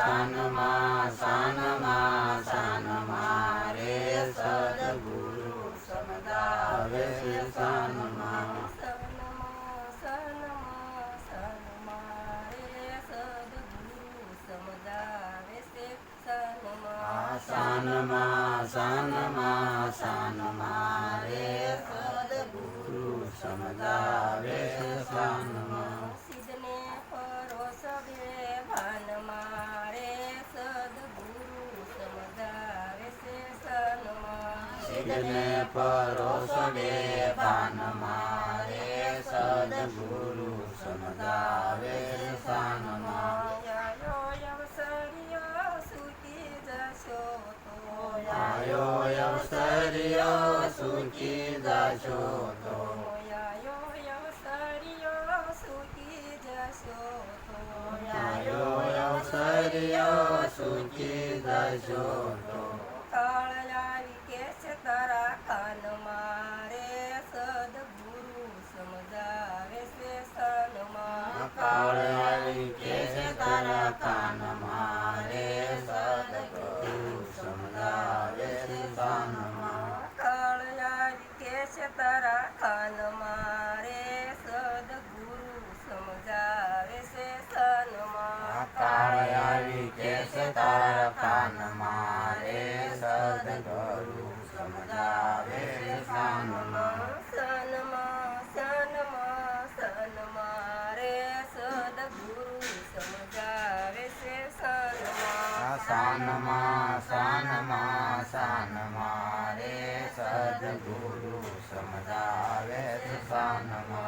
સાનમાં સાનમાં સાનમાં રે સદગુરુ સનમાં સનમાં સનમાં સનમાં પરોસડે પરોસવે મારે સદગુરુ સમજાવે સાન આયો અવસરિયો સુખી જશો તો આયો અવસર્યો સુખી જશો તો કાળ આવી કે છે તારા કાન મારે સદગુરુ સમજાવે સાનમાં. સનમાં સનમાં સનમાં રે સદગુરુ સમજાવે છે સનમાં. સાનમાં સાનમાં સાનમાં રે સદગુરુ સમજાવે છે સાનમાં.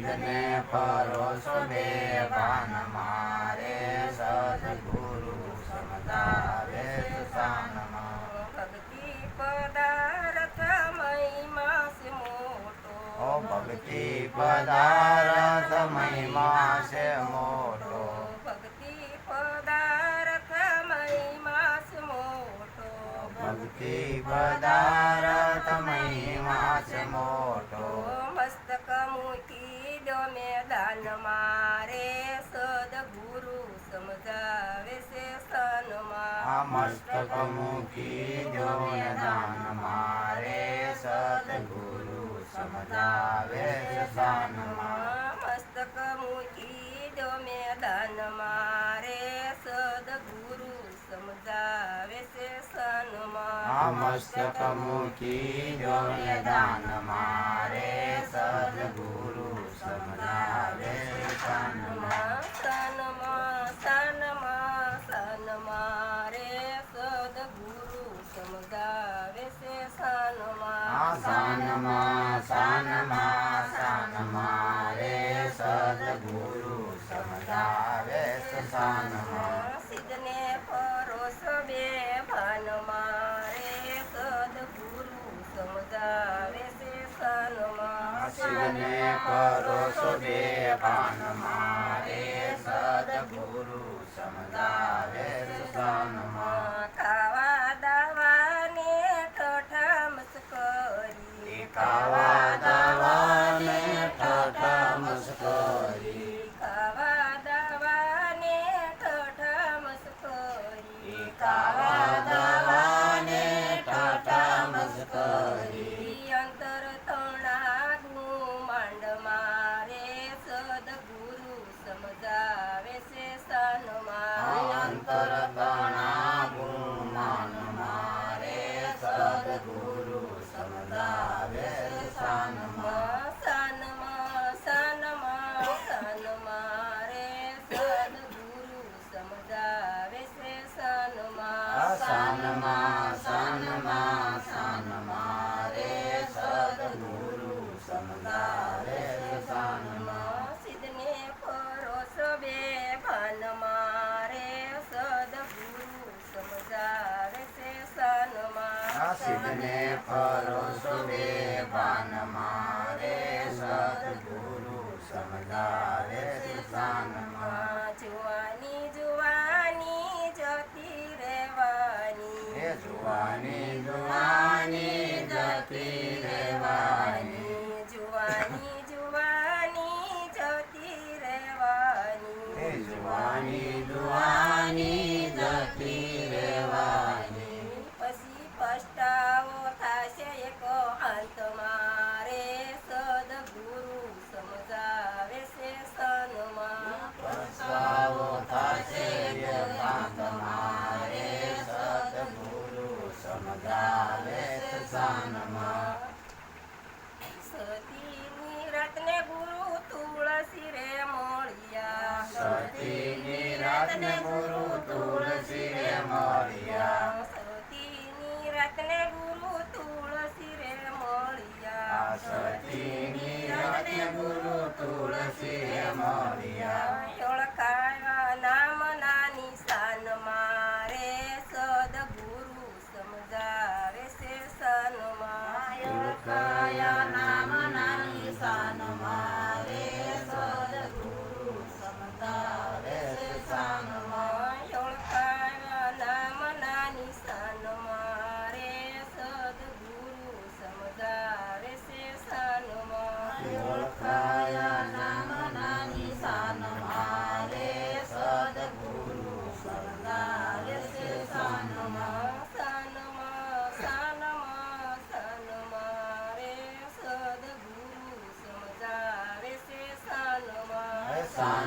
સનમાં આશિદને પરોસો બે ભાન મારે સદગુરુ છે સાનમાં ભક્તિ પદાર્થ મહિમા છે મોટો. ઓ ભક્તિ પદાર્થ મહિમા છે મોટો. ભક્તિ પદાર્થ મહિમા છે મોટો ભક્તિ પદાર્થ સનમાં આ મસ્તક મૂકી જો દાન મારે સદગુરુ સમજાવે સાનમાં મસ્તક મૂકી દો મેદાન મારે સદગુરુ સમજાવે છે સનમાં આ મસ્તક મૂકી દાન મારે સદગુરુ સનમાં સાનમાં સાનમાં રે સદગુરુ સમજાવે સાનમાં સિદ્ધને પરોસવે ભાન રે સદગુરુ સમજાવે છે સનમાં શિવને પરોસો બે પાન રે સદગુરુ સમજાવે સાનમાં સનમાં સાનમાં સાનમાં રે સદગુરુ છે સાનમાં સિદ્ધને પરોસવે ભાન મારે સદગુરુ સમજાવે છે સનમાં સિદ્ધને પરોસો બે ભાન મારે સદગુરુ સમજાવે છે સાનમાં Ani the Dati.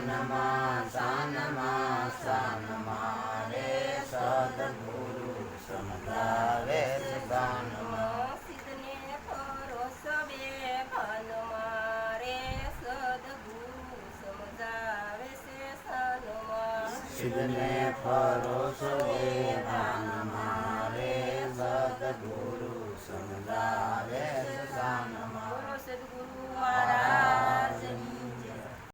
નમઃ સા નમઃ સા નમઃ રે સદગુરુ સમતાવે સા નમઃ સિદ્ધને પરોસવે ભનમાં રે સદગુરુ સમજાવે સે સા નમઃ સિદ્ધને પરોસવે ભનમાં રે સદગુરુ સમજાવે